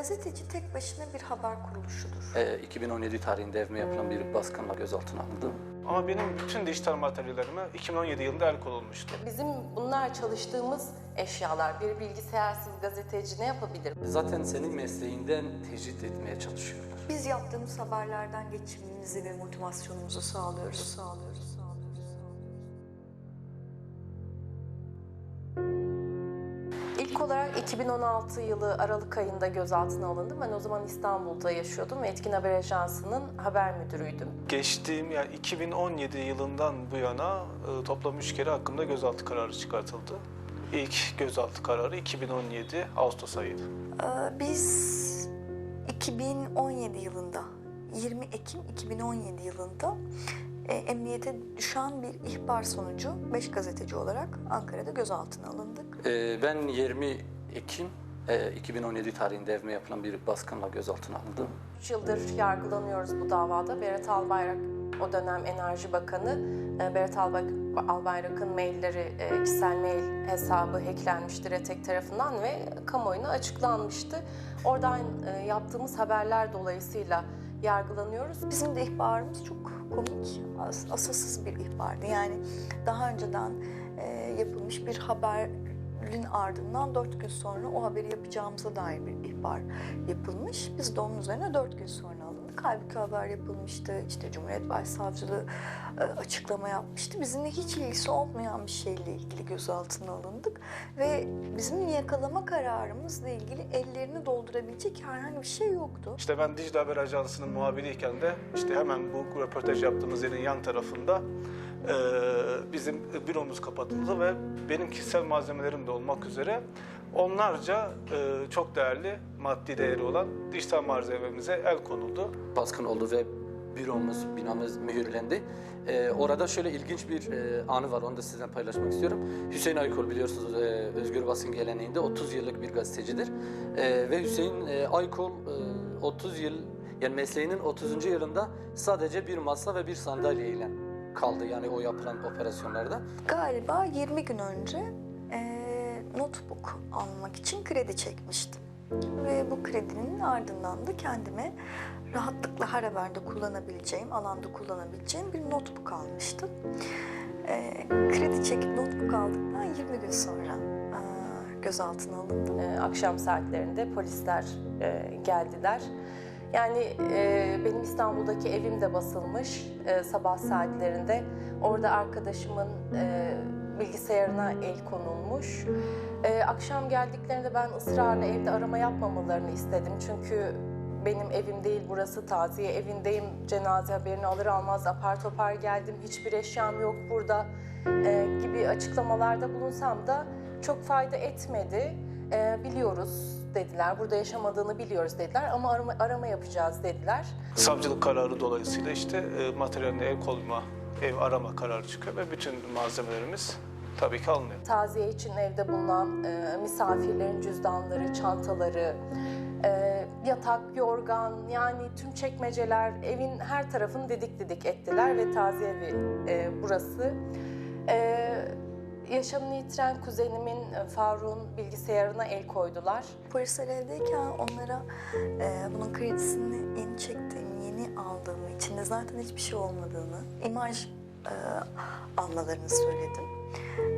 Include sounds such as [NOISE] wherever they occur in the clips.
gazeteci tek başına bir haber kuruluşudur. Ee, 2017 tarihinde evime yapılan bir baskınla gözaltına alındım. Ama benim bütün dijital materyallerime 2017 yılında el konulmuştu. Bizim bunlar çalıştığımız eşyalar. Bir bilgisayarsız gazeteci ne yapabilir? Zaten senin mesleğinden tecrit etmeye çalışıyorlar. Biz yaptığımız haberlerden geçimimizi ve motivasyonumuzu sağlıyoruz, sağlıyoruz, 2016 yılı Aralık ayında gözaltına alındım. Ben o zaman İstanbul'da yaşıyordum ve Etkin Haber Ajansı'nın haber müdürüydüm. Geçtiğim yani 2017 yılından bu yana e, toplam 3 kere hakkımda gözaltı kararı çıkartıldı. İlk gözaltı kararı 2017 Ağustos ayıydı. Ee, Biz 2017 yılında, 20 Ekim 2017 yılında e, emniyete düşen bir ihbar sonucu 5 gazeteci olarak Ankara'da gözaltına alındık. Ee, ben 20 Ekim e, 2017 tarihinde evime yapılan bir baskınla gözaltına alındım. 3 yıldır yargılanıyoruz bu davada. Berat Albayrak o dönem Enerji Bakanı. e, Berat Albay- Albayrak'ın mailleri, e, kişisel mail hesabı hacklenmişti RETEK tarafından ve kamuoyuna açıklanmıştı. Oradan e, yaptığımız haberler dolayısıyla yargılanıyoruz. Bizim de ihbarımız çok komik, as- asılsız bir ihbardı. Yani daha önceden e, yapılmış bir haberin ardından dört gün sonra o haberi yapacağımıza dair bir ihbar yapılmış. Biz de onun üzerine dört gün sonra alındık. Halbuki haber yapılmıştı. İşte Cumhuriyet Başsavcılığı e, açıklama yapmıştı. Bizimle hiç ilgisi olmayan bir şeyle ilgili gözaltına alındık. Ve bizim yakalama kararımızla ilgili ellerini doldurabilecek herhangi bir şey yoktu. İşte ben Dijital Haber Ajansı'nın muhabiriyken de işte hemen bu röportaj yaptığımız yerin yan tarafında e, bizim büromuz kapatıldı ve benim kişisel malzemelerim de olmak üzere onlarca e, çok değerli maddi değeri olan dijital malzememize el konuldu. Baskın oldu ve büromuz, binamız mühürlendi. Ee, orada şöyle ilginç bir e, anı var, onu da sizinle paylaşmak istiyorum. Hüseyin Aykol biliyorsunuz e, Özgür Basın geleneğinde 30 yıllık bir gazetecidir. E, ve Hüseyin e, Aykol e, 30 yıl, yani mesleğinin 30. yılında sadece bir masa ve bir sandalyeyle kaldı yani o yapılan operasyonlarda. Galiba 20 gün önce eee, notebook almak için kredi çekmiştim. Ve bu kredinin ardından da kendime rahatlıkla her haberde kullanabileceğim, alanda kullanabileceğim bir notebook almıştım. Eee, kredi çekip notebook aldıktan 20 gün sonra eee, gözaltına alındım. E, akşam saatlerinde polisler e, geldiler. Yani e, benim İstanbul'daki evim de basılmış e, sabah saatlerinde. Orada arkadaşımın e, bilgisayarına el konulmuş. E, akşam geldiklerinde ben ısrarla evde arama yapmamalarını istedim. Çünkü benim evim değil burası taziye evindeyim. Cenaze haberini alır almaz apar topar geldim. Hiçbir eşyam yok burada e, gibi açıklamalarda bulunsam da çok fayda etmedi. E, biliyoruz dediler. Burada yaşamadığını biliyoruz dediler ama arama, arama yapacağız dediler. Savcılık kararı dolayısıyla işte e, materyaline el koyma, ev arama kararı çıkıyor ve bütün malzemelerimiz tabii ki alınıyor. Taziye için evde bulunan e, misafirlerin cüzdanları, çantaları, e, yatak, yorgan yani tüm çekmeceler evin her tarafını didik didik ettiler ve taziye evi e, burası. E, yaşamını yitiren kuzenimin e, Faruk'un bilgisayarına el koydular. Polisler evdeyken onlara e, bunun kredisini yeni çektiğimi, yeni aldığımı, içinde zaten hiçbir şey olmadığını, imaj e, almalarını söyledim.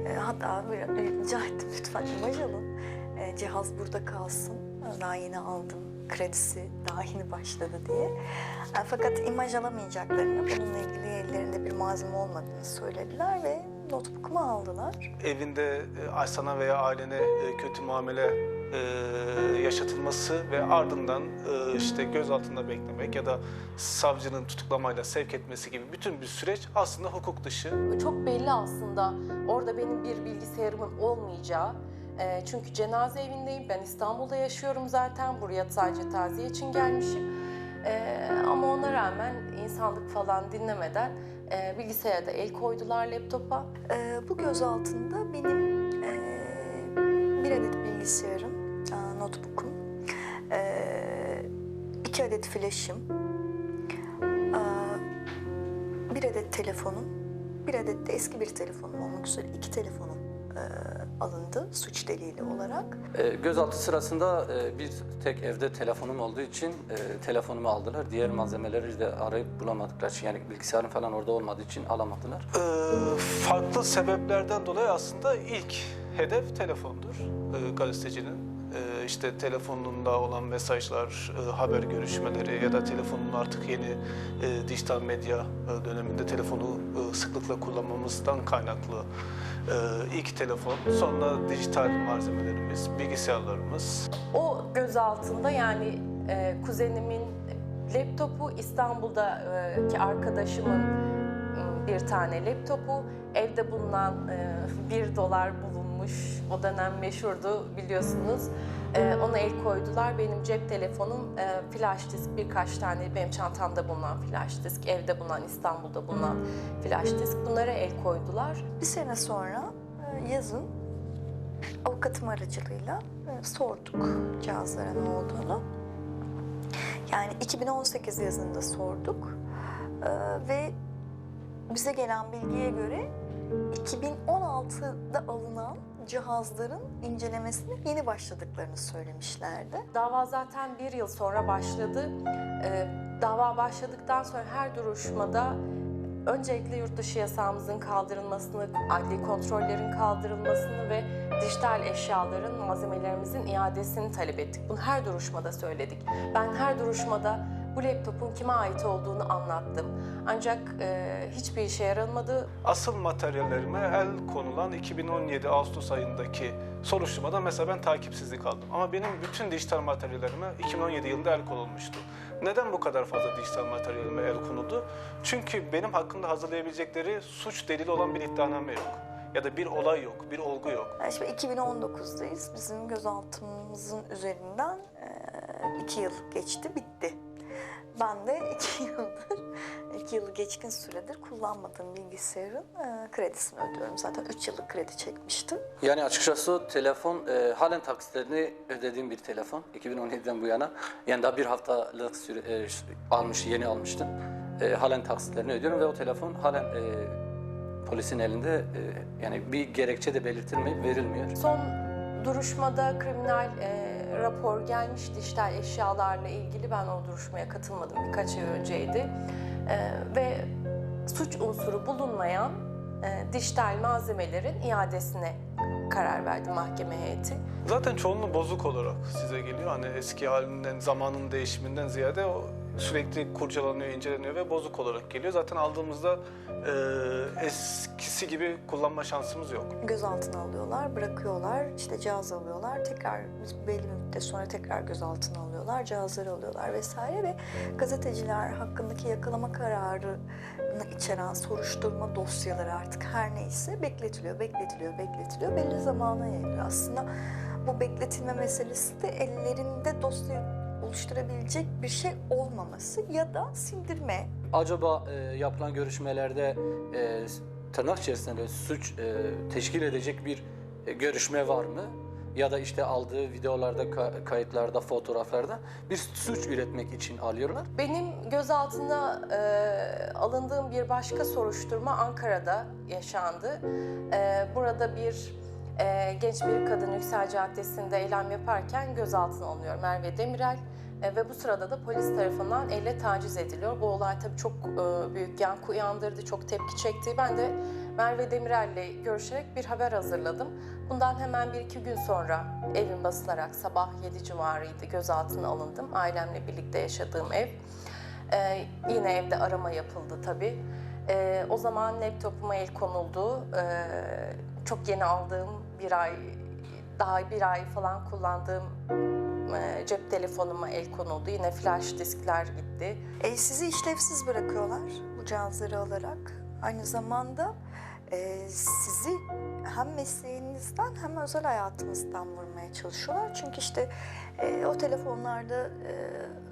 E, hatta bir, rica ettim [LAUGHS] lütfen imaj alın, E, cihaz burada kalsın, daha yeni aldım, kredisi daha yeni başladı diye. E, fakat imaj alamayacaklarını, bununla ilgili ellerinde bir malzeme olmadığını söylediler ve notebook'umu aldılar. Evinde e, sana veya ailene e, kötü muamele e, yaşatılması ve ardından e, işte gözaltında beklemek ya da savcının tutuklamayla sevk etmesi gibi bütün bir süreç aslında hukuk dışı. Çok belli aslında orada benim bir bilgisayarımın olmayacağı. E, çünkü cenaze evindeyim. Ben İstanbul'da yaşıyorum zaten. Buraya sadece taziye için gelmişim. E, ama ona rağmen insanlık falan dinlemeden e, bilgisayara da el koydular laptopa. Ee, bu gözaltında benim ee, bir adet bilgisayarım, aa, notebook'um, ee, iki adet flash'ım, aa, bir adet telefonum, bir adet de eski bir telefonum olmak üzere iki telefonum e, alındı suç delili olarak. E, gözaltı sırasında e, bir tek evde telefonum olduğu için e, telefonumu aldılar. Diğer malzemeleri de arayıp bulamadıkları için yani bilgisayarım falan orada olmadığı için alamadılar. Ee, farklı sebeplerden dolayı aslında ilk hedef telefondur ee, gazetecinin. İşte telefonunda olan mesajlar, e, haber görüşmeleri ya da telefonun artık yeni e, dijital medya e, döneminde telefonu sıklıkla kullanmamızdan kaynaklı ilk telefon, sonra dijital malzemelerimiz, bilgisayarlarımız, O gözaltında yani e, kuzenimin laptopu İstanbul'daki arkadaşımın bir tane laptopu. Evde bulunan bir dolar bulunmuş o dönem meşhurdu biliyorsunuz. E, ona el koydular. Benim cep telefonum e, flash disk birkaç tane benim çantamda bulunan flash disk evde bulunan İstanbul'da bulunan flash disk. Bunlara el koydular. Bir sene sonra e, yazın avukatım aracılığıyla e, sorduk cihazlara ne olduğunu. Yani 2018 yazında sorduk E, ve bize gelen bilgiye göre 2016'da alınan cihazların incelemesine yeni başladıklarını söylemişlerdi. Dava zaten bir yıl sonra başladı. Ee, dava başladıktan sonra her duruşmada öncelikle yurt dışı yasağımızın kaldırılmasını, adli kontrollerin kaldırılmasını ve dijital eşyaların, malzemelerimizin iadesini talep ettik. Bunu her duruşmada söyledik. Ben her duruşmada bu laptopun kime ait olduğunu anlattım. Ancak e, hiçbir işe yaramadı. Asıl materyallerime el konulan 2017 Ağustos ayındaki soruşturmada mesela ben takipsizlik aldım. Ama benim bütün dijital materyallerime 2017 yılında el konulmuştu. Neden bu kadar fazla dijital materyalime el konuldu? Çünkü benim hakkında hazırlayabilecekleri suç delili olan bir iddianame yok. Ya da bir olay yok, bir olgu yok. Yani şimdi 2019'dayız. Bizim gözaltımızın üzerinden e, iki yıl geçti, bitti. Ben de iki [LAUGHS] yıldır, iki yılı geçkin süredir kullanmadığım bilgisayarın e, kredisini ödüyorum. Zaten üç yıllık kredi çekmiştim. Yani açıkçası telefon e, halen taksitlerini ödediğim bir telefon. 2017'den bu yana. Yani daha bir haftalık süre e, almış, yeni almıştım. E, halen taksitlerini ödüyorum ve o telefon halen e, polisin elinde. E, yani bir gerekçe de belirtilmeyip verilmiyor. Son duruşmada kriminal e, rapor gelmiş dijital eşyalarla ilgili. Ben o duruşmaya katılmadım birkaç ay önceydi. E, ve suç unsuru bulunmayan e, dijital malzemelerin iadesine karar verdi mahkeme heyeti. Zaten çoğunluğu bozuk olarak size geliyor. Hani eski halinden, zamanın değişiminden ziyade o sürekli kurcalanıyor, inceleniyor ve bozuk olarak geliyor. Zaten aldığımızda e, eskisi gibi kullanma şansımız yok. Gözaltına alıyorlar, bırakıyorlar, işte cihaz alıyorlar, tekrar belli bir müddet sonra tekrar gözaltına alıyorlar, cihazları alıyorlar vesaire ve gazeteciler hakkındaki yakalama kararını içeren soruşturma dosyaları artık her neyse bekletiliyor, bekletiliyor, bekletiliyor, belli zamana yayılıyor. Aslında bu bekletilme meselesi de ellerinde dosya oluşturabilecek bir şey olmaması ya da sindirme, Acaba e, yapılan görüşmelerde e, tırnak içerisinde suç e, teşkil edecek bir e, görüşme var mı? Ya da işte aldığı videolarda, ka- kayıtlarda, fotoğraflarda bir suç üretmek için alıyorlar. Benim gözaltına e, alındığım bir başka soruşturma Ankara'da yaşandı. E, burada bir e, genç bir kadın Yüksel Caddesi'nde eylem yaparken gözaltına alınıyor Merve Demirel. E, ve bu sırada da polis tarafından elle taciz ediliyor. Bu olay tabii çok e, büyük yankı uyandırdı, çok tepki çekti. Ben de Merve Demirel'le görüşerek bir haber hazırladım. Bundan hemen bir iki gün sonra evim basılarak sabah 7 civarıydı gözaltına alındım. Ailemle birlikte yaşadığım ev. Ee, yine evde arama yapıldı tabii. Ee, o zaman laptopuma el konuldu. Ee, çok yeni aldığım bir ay, daha bir ay falan kullandığım cep telefonuma el konuldu. Yine flash diskler gitti. E, sizi işlevsiz bırakıyorlar bu cihazları alarak. Aynı zamanda e, sizi hem mesleğinizden hem özel hayatınızdan vurmaya çalışıyorlar. Çünkü işte e, o telefonlarda e,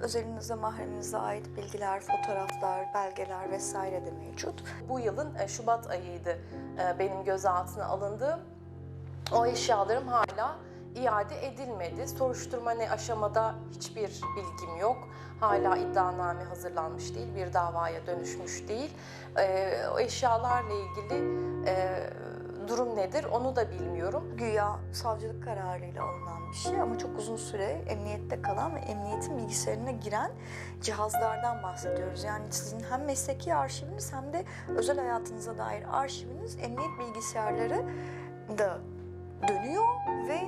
özelinize, mahreminize ait bilgiler, fotoğraflar, belgeler vesaire de mevcut. Bu yılın e, Şubat ayıydı e, benim gözaltına alındığım. O eşyalarım hala iade edilmedi. Soruşturma ne aşamada hiçbir bilgim yok. Hala iddianame hazırlanmış değil, bir davaya dönüşmüş değil. E, o eşyalarla ilgili e, durum nedir onu da bilmiyorum. Güya savcılık kararıyla alınan bir şey ama çok uzun süre emniyette kalan ve emniyetin bilgisayarına giren cihazlardan bahsediyoruz. Yani sizin hem mesleki arşiviniz hem de özel hayatınıza dair arşiviniz emniyet bilgisayarları da dönüyor ve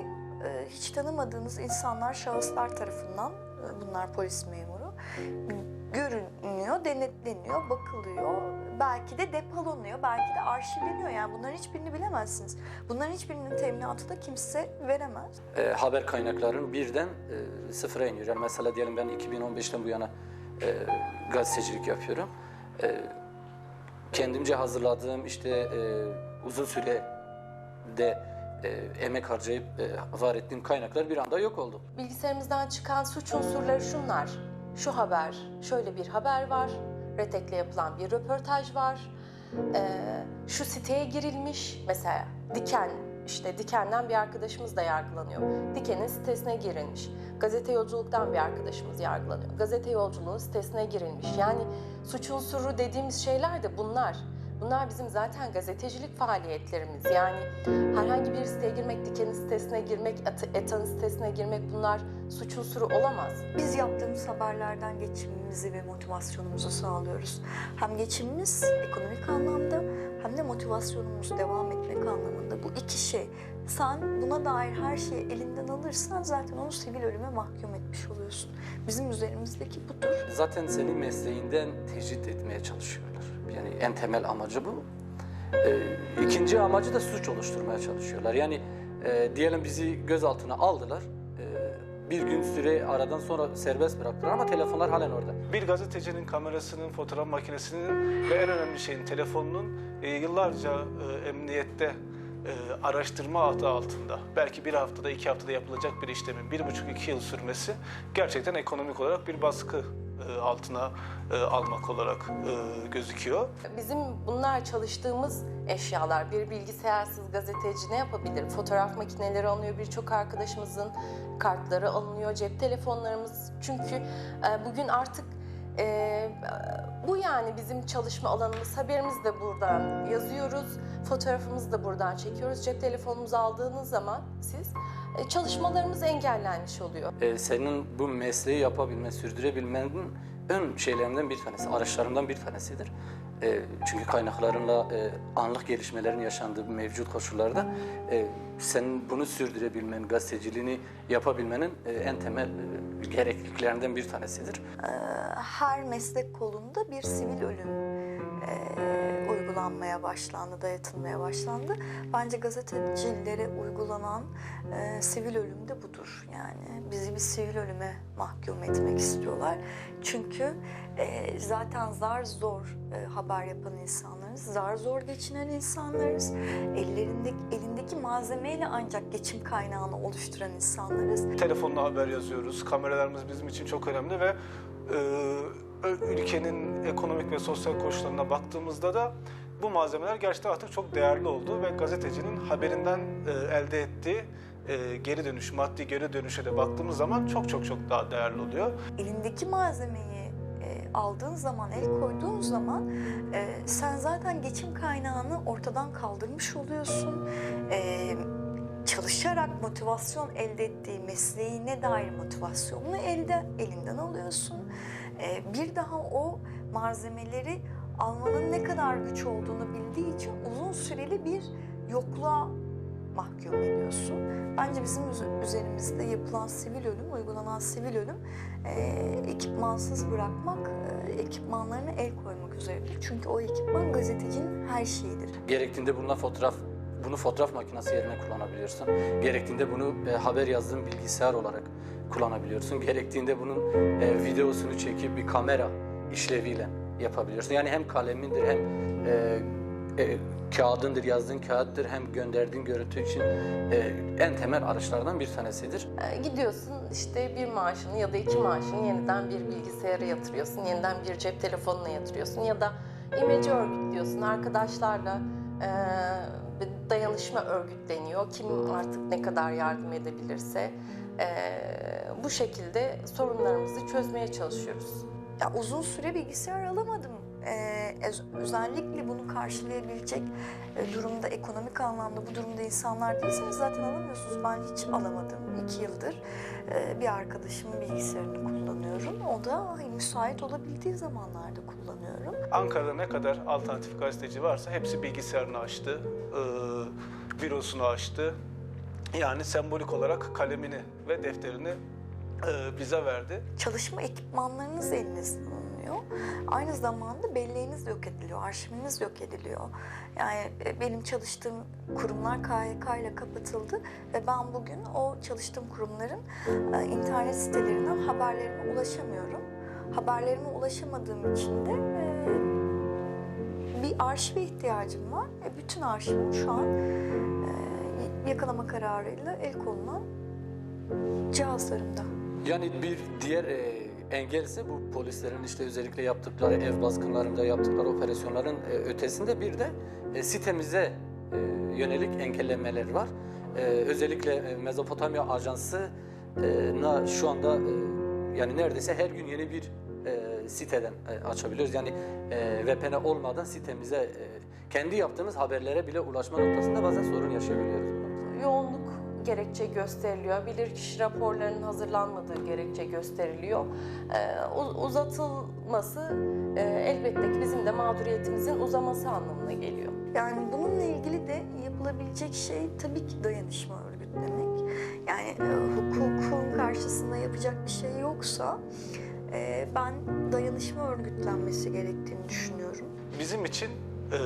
hiç tanımadığınız insanlar, şahıslar tarafından, e, bunlar polis memuru, görünüyor, denetleniyor, bakılıyor. Belki de depolanıyor, belki de arşivleniyor. Yani bunların hiçbirini bilemezsiniz. Bunların hiçbirinin teminatı da kimse veremez. e, haber kaynakların birden e, sıfıra iniyor. Yani mesela diyelim ben 2015'ten bu yana e, gazetecilik yapıyorum. E, kendimce hazırladığım işte e, uzun sürede e, emek harcayıp e, var ettiğim kaynaklar bir anda yok oldu. Bilgisayarımızdan çıkan suç unsurları şunlar. Şu haber, şöyle bir haber var. Retek'le yapılan bir röportaj var. Ee, şu siteye girilmiş. Mesela Diken, işte Diken'den bir arkadaşımız da yargılanıyor. Diken'in sitesine girilmiş. Gazete yolculuktan bir arkadaşımız yargılanıyor. Gazete yolculuğu sitesine girilmiş. Yani suç unsuru dediğimiz şeyler de bunlar. Bunlar bizim zaten gazetecilik faaliyetlerimiz. Yani herhangi bir siteye girmek, Diken'in sitesine girmek, Et- ETA'nın sitesine girmek bunlar suç unsuru olamaz. Biz yaptığımız haberlerden geçimimizi ve motivasyonumuzu sağlıyoruz. Hem geçimimiz ekonomik anlamda hem de motivasyonumuz devam etmek anlamında. Bu iki şey. Sen buna dair her şeyi elinden alırsan zaten onu sivil ölüme mahkum etmiş oluyorsun. Bizim üzerimizdeki budur. Zaten seni mesleğinden tecrit etmeye çalışıyorlar. Yani en temel amacı bu. Ee, ikinci amacı da suç oluşturmaya çalışıyorlar. Yani e, diyelim bizi gözaltına aldılar. Ee, bir gün süre aradan sonra serbest bıraktılar ama telefonlar halen orada. Bir gazetecinin kamerasının, fotoğraf makinesinin ve en önemli şeyin telefonunun e, yıllarca e, emniyette e, araştırma adı altında belki bir haftada iki haftada yapılacak bir işlemin bir buçuk iki yıl sürmesi gerçekten ekonomik olarak bir baskı e, altına e, almak olarak e, gözüküyor. Bizim bunlar çalıştığımız eşyalar. Bir bilgisayarsız gazeteci ne yapabilir? Fotoğraf makineleri alınıyor birçok arkadaşımızın kartları alınıyor, cep telefonlarımız. Çünkü e, bugün artık e, bu yani bizim çalışma alanımız. Haberimizi de buradan yazıyoruz, fotoğrafımızı da buradan çekiyoruz. Cep telefonumuzu aldığınız zaman siz e, çalışmalarımız engellenmiş oluyor. Ee, senin bu mesleği yapabilmen, sürdürebilmenin ön şeylerinden bir tanesi, araçlarından bir tanesidir. Ee, çünkü kaynaklarınla e, anlık gelişmelerin yaşandığı mevcut koşullarda e, senin bunu sürdürebilmen, gazeteciliğini yapabilmenin e, en temel e, gerekliliklerinden bir tanesidir. Ee, her meslek kolunda bir sivil ölüm e, uygulanmaya başlandı, dayatılmaya başlandı. Bence gazetecilere uygulanan e, sivil ölüm de budur. Yani bizi bir sivil ölüme mahkum etmek istiyorlar. Çünkü e, zaten zar zor e, haber yapan insanlarız, zar zor geçinen insanlarız. Ellerindeki elindeki malzemeyle ancak geçim kaynağını oluşturan insanlarız. Telefonla haber yazıyoruz. Kameralarımız bizim için çok önemli ve e, ülkenin ekonomik ve sosyal koşullarına baktığımızda da bu malzemeler gerçekten artık çok değerli oldu ve gazetecinin haberinden e, elde ettiği e, geri dönüş, maddi geri dönüşe de baktığımız zaman çok çok çok daha değerli oluyor. elindeki malzemeyi e, aldığın zaman, el koyduğun zaman e, sen zaten geçim kaynağını ortadan kaldırmış oluyorsun. E, çalışarak motivasyon elde ettiği mesleğine dair motivasyonunu elde elinden alıyorsun. E, bir daha o malzemeleri almanın ne kadar güç olduğunu bildiği için uzun süreli bir yokluğa mahkum ediyorsun. Bence bizim üz- üzerimizde yapılan sivil ölüm, uygulanan sivil ölüm e, ekipmansız bırakmak, e, ekipmanlarına el koymak üzeredir. Çünkü o ekipman gazetecinin her şeyidir. Gerektiğinde bununla fotoğraf bunu fotoğraf makinesi yerine kullanabiliyorsun. Gerektiğinde bunu e, haber yazdığın bilgisayar olarak kullanabiliyorsun. Gerektiğinde bunun e, videosunu çekip bir kamera işleviyle yapabiliyorsun. Yani hem kalemindir hem e, e, kağıdındır, yazdığın kağıttır hem gönderdiğin görüntü için e, en temel araçlardan bir tanesidir. Ee, Gidiyorsun işte bir maaşını ya da iki maaşını yeniden bir bilgisayara yatırıyorsun, yeniden bir cep telefonuna yatırıyorsun ya da imece örgütlüyorsun arkadaşlarla e, bir dayanışma örgütleniyor. Kim artık ne kadar yardım edebilirse e, bu şekilde sorunlarımızı çözmeye çalışıyoruz. Ya uzun süre bilgisayar alamadım. e, öz- özellikle bunu karşılayabilecek e, durumda, ekonomik anlamda bu durumda insanlar değilseniz zaten alamıyorsunuz. Ben hiç alamadım. iki yıldır e, bir arkadaşımın bilgisayarını kullanıyorum. O da hani, müsait olabildiği zamanlarda kullanıyorum. Ankara'da ne kadar alternatif gazeteci varsa hepsi bilgisayarını açtı, e, bürosunu açtı. Yani sembolik olarak kalemini ve defterini e, bize verdi. Çalışma ekipmanlarınız elinizde alınıyor. Aynı zamanda belleğiniz yok ediliyor, arşiviniz yok ediliyor. Yani e, benim çalıştığım kurumlar KYK ile kapatıldı ve ben bugün o çalıştığım kurumların e, internet sitelerinden haberlerime ulaşamıyorum. Haberlerime ulaşamadığım için de e, bir arşive ihtiyacım var bütün arşivim şu an yakalama kararıyla el konulan cihazlarımda. Yani bir diğer e, engel ise bu polislerin işte özellikle yaptıkları ev baskınlarında yaptıkları operasyonların e, ötesinde bir de e, sitemize e, yönelik engellemeler var. E, özellikle e, Mezopotamya Ajansı e, şu anda e, yani neredeyse her gün yeni bir e, siteden e, açabiliyoruz. Yani e, VPN olmadan sitemize e, kendi yaptığımız haberlere bile ulaşma noktasında bazen sorun yaşayabiliyoruz. yoğunluk gerekçe gösteriliyor. Bilirkişi raporlarının hazırlanmadığı gerekçe gösteriliyor. Ee, uzatılması e, elbette ki bizim de mağduriyetimizin uzaması anlamına geliyor. Yani bununla ilgili de yapılabilecek şey tabii ki dayanışma örgütlemek. Yani e, hukukun karşısında yapacak bir şey yoksa e, ben dayanışma örgütlenmesi gerektiğini düşünüyorum. Bizim için e,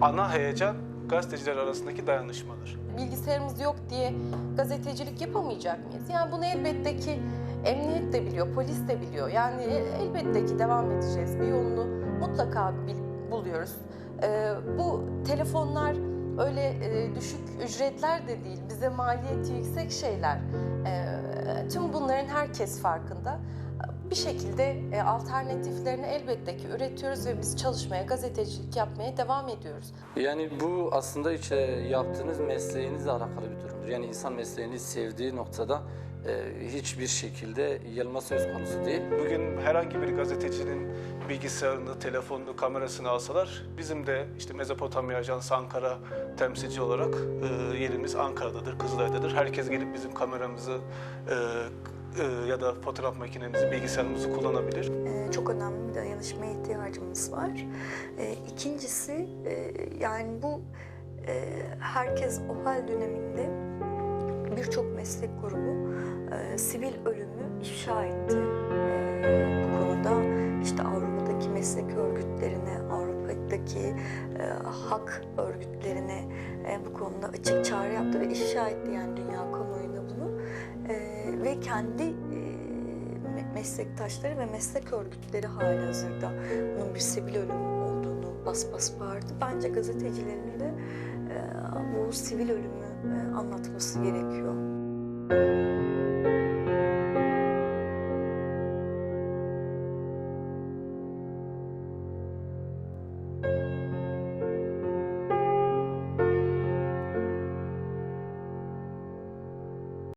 ana heyecan gazeteciler arasındaki dayanışmadır. Bilgisayarımız yok diye gazetecilik yapamayacak mıyız? Yani bunu elbette ki emniyet de biliyor, polis de biliyor. Yani el- elbette ki devam edeceğiz. Bir yolunu mutlaka buluyoruz. Ee, bu telefonlar öyle e, düşük ücretler de değil, bize maliyeti yüksek şeyler. Ee, tüm bunların herkes farkında. Bir şekilde e, alternatiflerini elbette ki üretiyoruz ve biz çalışmaya, gazetecilik yapmaya devam ediyoruz. Yani bu aslında işte yaptığınız mesleğinizle alakalı bir durumdur. Yani insan mesleğini sevdiği noktada e, hiçbir şekilde yılma söz konusu değil. Bugün herhangi bir gazetecinin bilgisayarını, telefonunu, kamerasını alsalar bizim de işte Mezopotamya Ajansı Ankara temsilci olarak e, yerimiz Ankara'dadır, Kızılay'dadır. Herkes gelip bizim kameramızı e, e, ya da fotoğraf makinemizi, bilgisayarımızı kullanabilir. E, çok önemli bir dayanışmaya ihtiyacımız var. E, ikincisi e, yani bu e, herkes o hal döneminde birçok meslek grubu e, sivil ölümü ifşa etti. E, bu konuda işte Avrupa'daki meslek örgütlerine, Avrupa'daki e, hak örgütlerine e, bu konuda açık çağrı yaptı ve ifşa etti yani dünya kamuoyuna bunu. E, ve kendi e, me- meslektaşları ve meslek örgütleri hali hazırda bunun bir sivil ölüm olduğunu bas bas bağırdı. Bence gazetecilerin de e, bu sivil ölümü e, anlatması gerekiyor.